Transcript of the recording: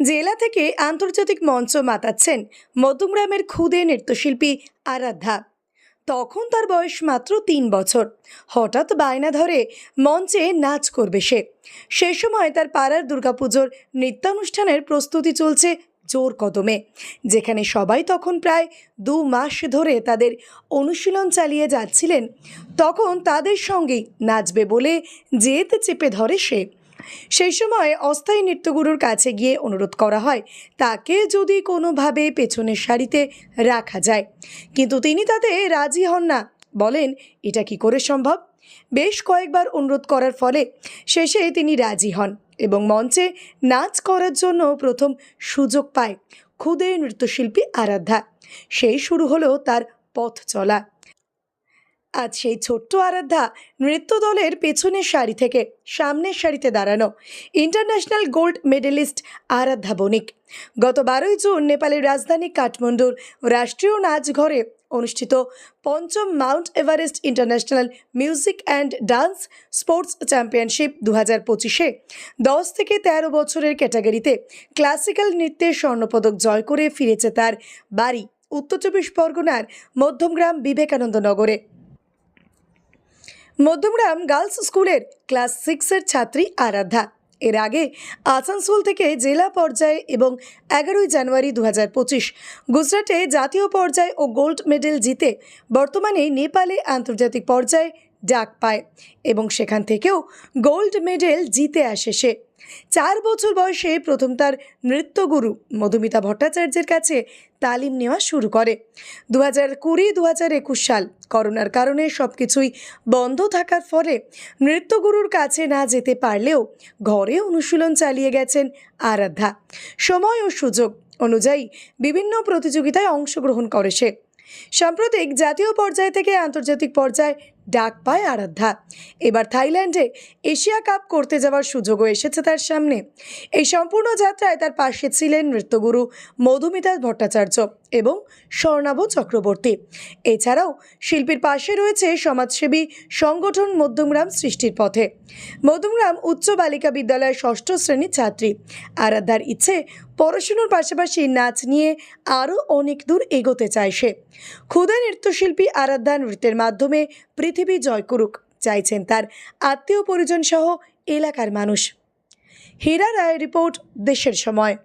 জেলা থেকে আন্তর্জাতিক মঞ্চ মাতাচ্ছেন মধ্যমগ্রামের ক্ষুদে নৃত্যশিল্পী আরাধ্যা। তখন তার বয়স মাত্র তিন বছর। হঠাৎ বায়না ধরে মঞ্চে নাচ করবে সে। সে সময় তার পাড়ার দুর্গাপুজোর নৃত্যানুষ্ঠানের প্রস্তুতি চলছে জোর কদমে, যেখানে সবাই তখন প্রায় দু মাস ধরে তাদের অনুশীলন চালিয়ে যাচ্ছিলেন। তখন তাদের সঙ্গেই নাচবে বলে জেদ চেপে ধরে সে। সেই সময় অস্থায়ী নৃত্যগুরুর কাছে গিয়ে অনুরোধ করা হয়, তাকে যদি কোনোভাবে পেছনের সারিতে রাখা যায়। কিন্তু তিনি তাতে রাজি হন না। বলেন, এটা কি করে সম্ভব? বেশ কয়েকবার অনুরোধ করার ফলে শেষে তিনি রাজি হন এবং মঞ্চে নাচ করার জন্য প্রথম সুযোগ পায় ক্ষুদে নৃত্যশিল্পী আরাধ্যা। সেই শুরু হলো তার পথ চলা। আজ সেই ছোট্ট আরাধ্যা নৃত্য দলের পেছনের সারি থেকে সামনের সারিতে দাঁড়ানো international gold medalist Aradhya Banik. গত বারোই জুন নেপালের রাজধানী কাঠমান্ডুর রাষ্ট্রীয় নাচঘরে অনুষ্ঠিত পঞ্চম Mount Everest international music and dance sports championship দু হাজার পঁচিশে দশ থেকে তেরো বছরের ক্যাটাগরিতে ক্লাসিক্যাল নৃত্যে স্বর্ণপদক জয় করে ফিরেছে তার বাড়ি উত্তর চব্বিশ পরগনার মধ্যমগ্রাম বিবেকানন্দ নগরে। মধ্যমগ্রাম গার্লস স্কুলের ক্লাস সিক্সের ছাত্রী আরাধ্যা। এর আগে আসানসোল থেকে জেলা পর্যায়ে এবং এগারোই জানুয়ারি দু পঁচিশ গুজরাটে জাতীয় পর্যায়ে ও গোল্ড মেডেল জিতে বর্তমানে নেপালে আন্তর্জাতিক পর্যায়ে ডাক পায় এবং সেখান থেকেও গোল্ড মেডেল জিতে আসে সে। চার বছর বয়সে প্রথম তার নৃত্যগুরু মধুমিতা ভট্টাচার্যের কাছে তালিম নেওয়া শুরু করে। দু হাজার কুড়ি দু হাজার একুশ সাল করোনার কারণে সব কিছুই বন্ধ থাকার ফলে নৃত্যগুরুর কাছে না যেতে পারলেও ঘরে অনুশীলন চালিয়ে গেছেন আরাধ্যা। সময় ও সুযোগ অনুযায়ী বিভিন্ন প্রতিযোগিতায় অংশগ্রহণ করে সে। সাম্প্রতিক জাতীয় পর্যায় থেকে আন্তর্জাতিক পর্যায়ে ডাক পায় আরাধ্যা। এবার থাইল্যান্ডে এশিয়া কাপ করতে যাওয়ার সুযোগও এসেছে তার সামনে। এই সম্পূর্ণ যাত্রায় তার পাশে ছিলেন নৃত্যগুরু মধুমিতা ভট্টাচার্য এবং স্বর্ণাভ চক্রবর্তী। এছাড়াও শিল্পীর পাশে রয়েছে সমাজসেবী সংগঠন মধ্যমগ্রাম সৃষ্টির পথে। মধ্যমগ্রাম উচ্চ বালিকা বিদ্যালয়ের ষষ্ঠ শ্রেণির ছাত্রী। আরাধ্যার ইচ্ছে পড়াশুনোর পাশাপাশি নাচ নিয়ে আরও অনেক দূর এগোতে চায় সে। ক্ষুদা নৃত্যশিল্পী আরাধ্যা নৃত্যের মাধ্যমে পৃথিবী জয় করুক, চাইছেন তার আত্মীয় পরিজন সহ এলাকার মানুষ। হীরা রায় রিপোর্ট, দেশের সময়।